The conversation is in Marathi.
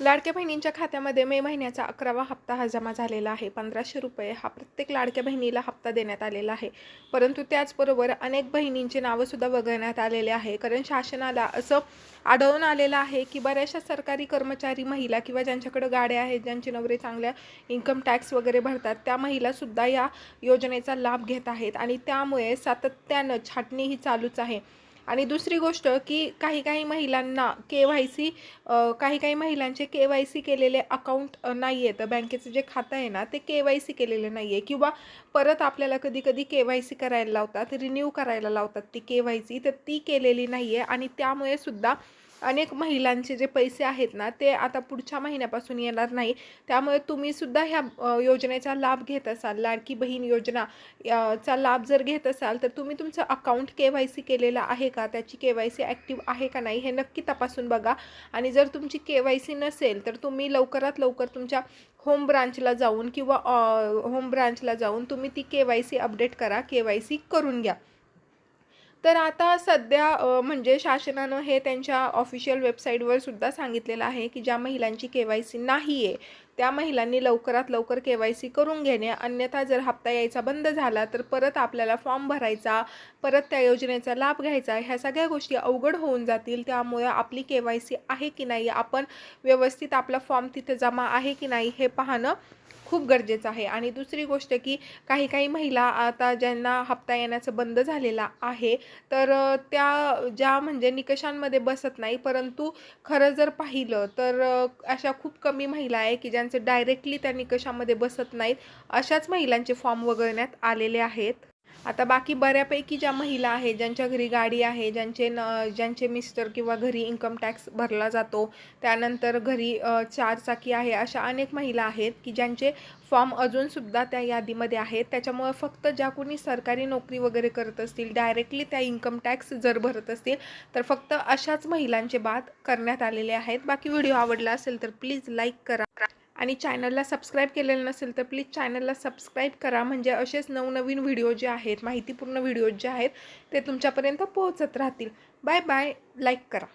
लाडक्या बहिणींच्या खात्यामध्ये मे महिन्याचा अकरावा हप्ता हा जमा झालेला आहे. पंधराशे रुपये हा प्रत्येक लाडक्या बहिणीला हप्ता देण्यात आलेला आहे. परंतु त्याचबरोबर अनेक बहिणींची नावंसुद्धा वगळण्यात आलेले आहे. कारण शासनाला असं आढळून आलेलं आहे की बऱ्याचशा सरकारी कर्मचारी महिला किंवा ज्यांच्याकडे गाड्या आहेत ज्यांचे नवरे चांगल्या इन्कम टॅक्स वगैरे भरतात त्या महिलासुद्धा या योजनेचा लाभ घेत आहेत. आणि त्यामुळे सातत्यानं छाटणी ही चालूच आहे. आणि दुसरी गोष्ट की काही काही महिलांना के वाय सी काही काही महिलांचे के वाय सी केलेले अकाउंट नाही आहेत बँकेचं जे खातं आहे ना ते के वाय सी केलेले नाही आहे किंवा परत आपल्याला कधी कधी के वाय सी करायला लावतात रिन्यू करायला लावतात ती के वाय सी तर ती केलेली नाही आहे आणि त्यामुळे सुद्धा अनेक महिलांचे जे पैसे आहेत ना ते आता पुढच्या महिन्यापासून येणार नाही. त्यामुळे तुम्हीसुद्धा ह्या योजनेचा लाभ घेत असाल लाडकी बहीण योजना या- चा लाभ जर घेत असाल तर तुम्ही तुमचं अकाउंट के वाय सी केलेलं आहे का? त्याची के वाय सी ॲक्टिव्ह आहे का नाही हे नक्की तपासून बघा. आणि जर तुमची के वाय सी नसेल तर तुम्ही लवकरात लवकर तुमच्या होम ब्रांचला जाऊन किंवा होम ब्रांचला जाऊन तुम्ही ती के वाय सी अपडेट करा के वाय सी करून घ्या. तर आता सध्या म्हणजे शासनानं हे त्यांच्या ऑफिशियल वेबसाईटवर सुद्धा सांगितलेलं आहे की ज्या महिलांची के वाय सी नाही आहे त्या महिलांनी लवकरात लवकर के वाय सी करून घेणे. अन्यथा जर हप्ता यायचा बंद झाला तर परत आपल्याला फॉर्म भरायचा परत त्या योजनेचा लाभ घ्यायचा ह्या सगळ्या गोष्टी अवघड होऊन जातील. त्यामुळे आपली के वाय सी आहे की नाही आपण व्यवस्थित आपला फॉर्म तिथे जमा आहे की नाही हे पाहणं खूप गरजेचं आहे. आणि दुसरी गोष्ट की काही काही महिला आता ज्यांना हप्ता येण्याचं बंद झालेला आहे तर त्या ज्या म्हणजे निकषांमध्ये बसत नाही परंतु खरं जर पाहिलं तर अशा खूप कमी महिला आहे की ज्यांचे डायरेक्टली त्या निकषामध्ये बसत नाहीत अशाच महिलांचे फॉर्म वगळण्यात आलेले आहेत. आता बाकी बऱ्यापैकी ज्या महिला आहेत ज्यांच्या घरी गाडी आहे ज्यांचे न ज्यांचे मिस्टर किंवा घरी इन्कम टॅक्स भरला जातो त्यानंतर घरी चारचाकी आहे अशा अनेक महिला आहेत की ज्यांचे फॉर्म अजूनसुद्धा त्या यादीमध्ये आहेत. त्याच्यामुळे फक्त ज्या कोणी सरकारी नोकरी वगैरे करत असतील डायरेक्टली त्या इन्कम टॅक्स जर भरत असतील तर फक्त अशाच महिलांचे बाद करण्यात आलेले आहेत. बाकी व्हिडिओ आवडला असेल तर प्लीज लाईक करा. आणि चॅनलला सबस्क्राईब केलेलं नसेल तर प्लीज चॅनलला सबस्क्राईब करा. म्हणजे असेच नवनवीन व्हिडिओ जे आहेत माहितीपूर्ण व्हिडिओज जे आहेत ते तुमच्यापर्यंत पोहोचत राहतील. बाय बाय लाईक करा.